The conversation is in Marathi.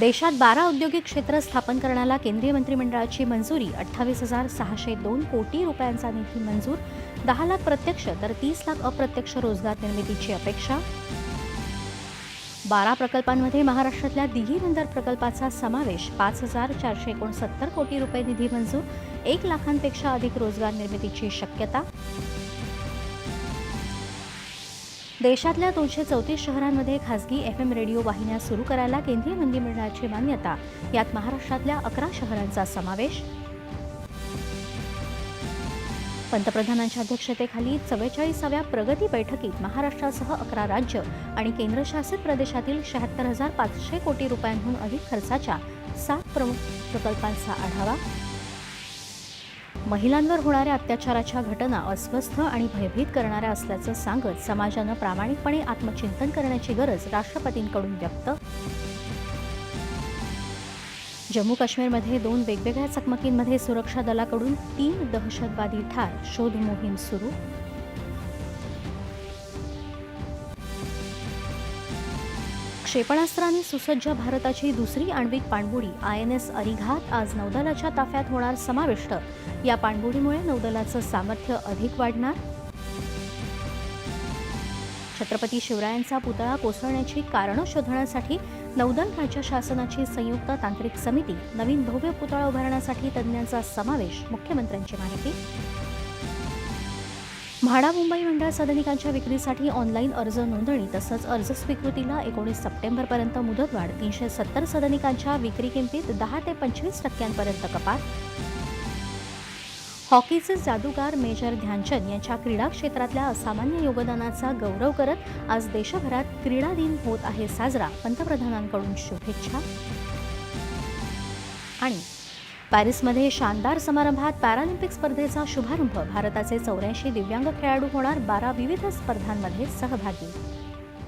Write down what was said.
देशात बारा औद्योगिक क्षेत्र स्थापन करण्याला केंद्रीय मंत्रिमंडळाची मंजुरी अठ्ठावीस हजार सहाशे दोन कोटी रुपयांचा निधी मंजूर दहा लाख प्रत्यक्ष तर तीस लाख अप्रत्यक्ष रोजगार निर्मितीची अपेक्षा. बारा प्रकल्पांमध्ये महाराष्ट्रातल्या दिघी बंदर प्रकल्पाचा समावेश पाच हजार चारशे एकोणसत्तर कोटी रुपये निधी मंजूर एक लाखांपेक्षा अधिक रोजगार निर्मितीची शक्यता. देशातल्या दोनशे चौतीस शहरांमध्ये खासगी एफ एम रेडिओ वाहिन्या सुरू करायला केंद्रीय मंत्रिमंडळाची मान्यता. यात महाराष्ट्रातल्या अकरा शहरांचा समावेश. पंतप्रधानांच्या अध्यक्षतेखाली चव्वेचाळीसाव्या प्रगती बैठकीत महाराष्ट्रासह अकरा राज्य आणि केंद्रशासित प्रदेशातील शहात्तर हजार पाचशे कोटी रुपयांहून अधिक खर्चाच्या सात प्रमुख प्रकल्पांचा आढावा. महिलांवर होणाऱ्या अत्याचाराच्या घटना अस्वस्थ आणि भयभीत करणाऱ्या असल्याचं सांगत समाजानं प्रामाणिकपणे आत्मचिंतन करण्याची गरज राष्ट्रपतींकडून व्यक्त जम्मू काश्मीरमध्ये दोन वेगवेगळ्या चकमकींमध्ये सुरक्षा दलाकडून तीन दहशतवादी ठार शोध मोहीम सुरू क्षेपणास्त्रांनी सुसज्ज भारताची दुसरी आण्विक पाणबुडी आय एन एस अरिघात आज नौदलाच्या ताफ्यात होणार समाविष्ट. या पाणबुडीमुळे नौदलाचं सामर्थ्य अधिक वाढणार. छत्रपती शिवरायांचा पुतळा कोसळण्याची कारणं शोधण्यासाठी नौदल राज्य शासनाची संयुक्त तांत्रिक समिती नवीन भव्य पुतळा उभारण्यासाठी तज्ज्ञांचा समावेश. मुख्यमंत्र्यांची माहिती. म्हाडा मुंबई मंडळ सदनिकांच्या विक्रीसाठी ऑनलाईन अर्ज नोंदणी तसंच अर्ज स्वीकृतीला एकोणीस सप्टेंबरपर्यंत मुदतवाढ तीनशे सत्तर सदनिकांच्या विक्री किमतीत दहा ते पंचवीस टक्क्यांपर्यंत कपात. हॉकीचे जादूगार मेजर ध्यानचंद यांच्या क्रीडा क्षेत्रातल्या असामान्य योगदानाचा गौरव करत आज देशभरात क्रीडा दिन होत आहे साजरा पंतप्रधानांकडून शुभेच्छा. आणि पॅरिसमध्ये शानदार समारंभात पॅरालिम्पिक स्पर्धेचा शुभारंभ भारताचे चौऱ्याऐंशी दिव्यांग खेळाडू होणार बारा विविध स्पर्धांमध्ये सहभागी.